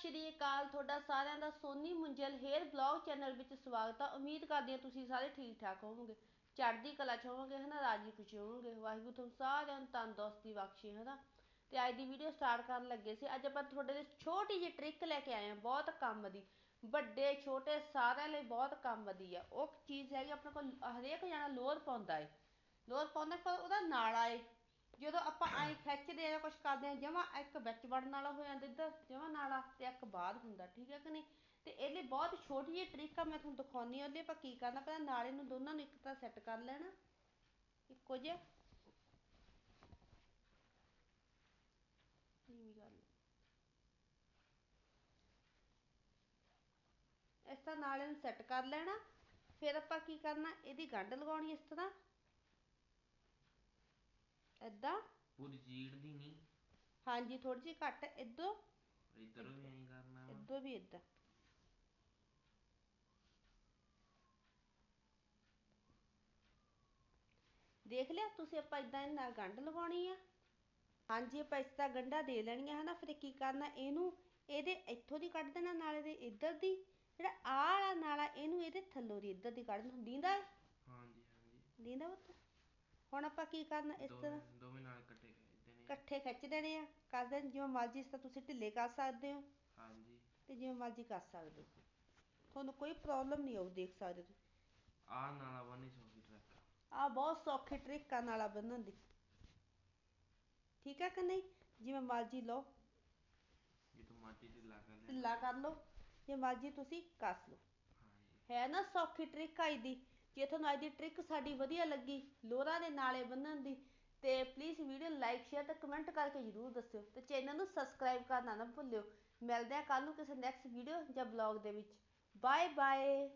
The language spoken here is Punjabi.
ਸ਼੍ਰੀ ਅਕਾਲ। ਤੁਹਾਡਾ ਸਾਰਿਆਂ ਦਾ Soni Munjal hair blog channel ਵਿੱਚ ਸਵਾਗਤ ਆ। ਉਮੀਦ ਕਰਦੀ ਹਾਂ ਤੁਸੀਂ ਸਾਰੇ ਠੀਕ ਠਾਕ ਹੋਵੋਗੇ। ਚੜ੍ਹਦੀ ਕਲਾ ਚ ਹੋਵੋਗੇ ਹਨਾ ਰਾਜੀ ਖੁਸ਼ੀ ਹੋਵੋਗੇ। ਵਾਹਿਗੁਰੂ ਤੁਹਾਨੂੰ ਸਾਰਿਆਂ ਨੂੰ ਤੰਦਰੁਸਤੀ ਬਖਸ਼ੇ ਹਨਾ ਤੇ ਅੱਜ ਦੀ ਵੀਡੀਓ ਸਟਾਰਟ ਕਰਨ ਲੱਗੇ ਸੀ। ਅੱਜ ਆਪਾਂ ਤੁਹਾਡੇ ਲਈ ਛੋਟੀ ਜਿਹੀ ਟ੍ਰਿਕ ਲੈ ਕੇ ਆਏ ਹਾਂ ਬਹੁਤ ਕੰਮ ਦੀ। ਵੱਡੇ, ਛੋਟੇ ਸਾਰਿਆਂ ਲਈ ਬਹੁਤ ਕੰਮ ਦੀ ਆ। ਉਹ ਚੀਜ਼ ਹੈਗੀ, ਆਪਣੇ ਕੋਲ ਹਰੇਕ ਜਣਾ ਲੋਰ ਪਾਉਂਦਾ ਏ। ਲੋਰ ਪਾਉਂਦਾ, ਪਰ ਉਹਦਾ ਨਾਲਾ ਏ। ਜਦੋਂ ਆਪਾਂ ਐਂ ਖਿੱਚਦੇ ਆ ਕੁਛ ਕਰਦੇ ਆ, ਜਮਾ ਇੱਕ ਵਿੱਚ ਵੜਨ ਵਾਲਾ ਹੋ ਜਾਂਦਾ ਇੱਧਰ, ਜਮਾ ਨਾਲਾ ਤੇ ਇੱਕ ਬਾਹਰ ਹੁੰਦਾ, ਠੀਕ ਹੈ ਕਿ ਨਹੀਂ? ਤੇ ਇਹ ਲਈ ਬਹੁਤ ਛੋਟੀ ਜਿਹੀ ਟ੍ਰਿਕ ਆ, ਮੈਂ ਤੁਹਾਨੂੰ ਦਿਖਾਉਣੀ ਉਹਦੇ ਆਪਾਂ ਕੀ ਕਰਨਾ, ਪਹਿਲਾਂ ਨਾਲੇ ਨੂੰ ਦੋਨਾਂ ਨੂੰ ਇੱਕ ਤਾਂ ਸੈੱਟ ਕਰ ਲੈਣਾ। ਇੱਕੋ ਜਿਹਾ। ਨੀਵੀਂ ਕਰ ਇਸ ਤਰ੍ਹਾਂ ਨਾਲੇ ਨੂੰ ਸੈੱਟ ਕਰ ਲੈਣਾ। ਫਿਰ ਆਪਾਂ ਕੀ ਕਰਨਾ, ਇਹਦੀ ਗੰਢ ਲਗਾਉਣੀ ਇਸ ਤਰ੍ਹਾਂ। ਏਦਾਂ? ਪੂਰੀ ਚੀੜ ਦੀ ਨਹੀਂ ਹਾਂਜੀ ਥੋੜੀ ਜਿਹੀ ਘੱਟ ਇਦੋਂ ਇੱਧਰ ਵੀ ਐਂ ਕਰਨਾ ਵਾ। ਇਦੋਂ ਵੀ ਏਦਾਂ। ਦੇਖ ਲਿਆ ਤੁਸੀਂ ਆਪਾਂ ਇਦਾਂ ਇਹਦੇ ਨਾਲ ਗੰਢ ਲਗਾਉਣੀ ਆ। ਹਾਂਜੀ ਆਪਾਂ ਇਸ ਤਰ੍ਹਾਂ ਗੰਢਾਂ ਦੇ ਲੈਣੀਆਂ ਹਨਾ ਫਿਰ ਕੀ ਕਰਨਾ ਇਹਨੂੰ ਇਹਦੇ ਇੱਥੋਂ ਦੀ ਕੱਢ ਦੇਣਾ ਨਾਲੇ ਦੇ ਇੱਧਰ ਦੀ। ਜਿਹੜਾ ਆਹ ਵਾਲਾ ਨਾਲਾ ਇਹਨੂੰ ਇਹਦੇ ਥੱਲੋਂ ਦੀ ਇੱਧਰ ਦੀ ਕੱਢ ਦੀਂਦਾ ਹੈ ਹਾਂਜੀ ਹਾਂਜੀ। ਦੀਂਦਾ ਪੁੱਤ? ਹੁਣ ਆਪਾਂ ਕੀ ਕਰਨਾ ਇਸ ਤਰ੍ਹਾਂ? ਦੋਵੇਂ ਦੋਵੇਂ ਨਾਲ ਇਕੱਠੇ ਖਿੱਚ ਦੇਣੇ ਆ ਕਰ ਦੇਣ ਜਿਵੇਂ ਮਰਜ਼ੀ ਇਸ ਤਰ੍ਹਾਂ ਤੁਸੀਂ ਢਿੱਲੇ ਕਰ ਸਕਦੇ ਹੋ। ਹਾਂਜੀ। ਤੇ ਜਿਵੇਂ ਮਰਜ਼ੀ ਕਰ ਸਕਦੇ ਹੋ। ਤੁਹਾਨੂੰ ਕੋਈ ਪ੍ਰੋਬਲਮ ਨਹੀਂ ਆਊ ਦੇਖ ਸਕਦੇ ਤੁਸੀਂ। ਆਹ ਨਾਲਾ ਬੰਨੀ ਸੌਖੀ ਟਰੈਕ ਆ। ਬਹੁਤ ਸੌਖੀ ਟ੍ਰਿਕ ਆ ਨਾਲਾ ਬੰਨਣ ਦੀ। ਠੀਕ ਹੈ ਕਿ ਨਹੀਂ? ਜਿਵੇਂ ਮਰਜ਼ੀ ਲਓ। ਜੇ ਤੂੰ ਮਾਟੀ ਢਿੱਲਾ ਕਰ ਲੈ ਢਿੱਲਾ ਕਰ ਲਓ। ਜੇ ਮਰਜ਼ੀ ਤੁਸੀਂ ਕੱਸ ਲਓ। ਹੈ ਨਾ ਸੌਖੀ ਟ੍ਰਿਕ ਆਈ ਦੀ ਜੇ ਤੁਹਾਨੂੰ ਅੱਜ ਦੀ ਟ੍ਰਿਕ ਸਾਡੀ ਵਧੀਆ ਲੱਗੀ, ਲੋਰਾਂ ਦੇ ਨਾਲੇ ਬੰਨਣ ਦੀ। ਤੇ ਪਲੀਜ਼ ਵੀਡੀਓ ਲਾਈਕ ਸ਼ੇਅਰ ਤੇ ਕਮੈਂਟ ਕਰਕੇ ਜਰੂਰ ਦੱਸਿਓ ਤੇ ਚੈਨਲ ਨੂੰ ਸਬਸਕ੍ਰਾਈਬ ਕਰਨਾ ਨਾ ਭੁੱਲਿਓ। ਮਿਲਦੇ ਆ ਕੱਲ ਨੂੰ ਕਿਸੇ ਨੈਕਸਟ ਵੀਡੀਓ ਜਾਂ ਬਲੌਗ ਦੇ ਵਿੱਚ। Bye bye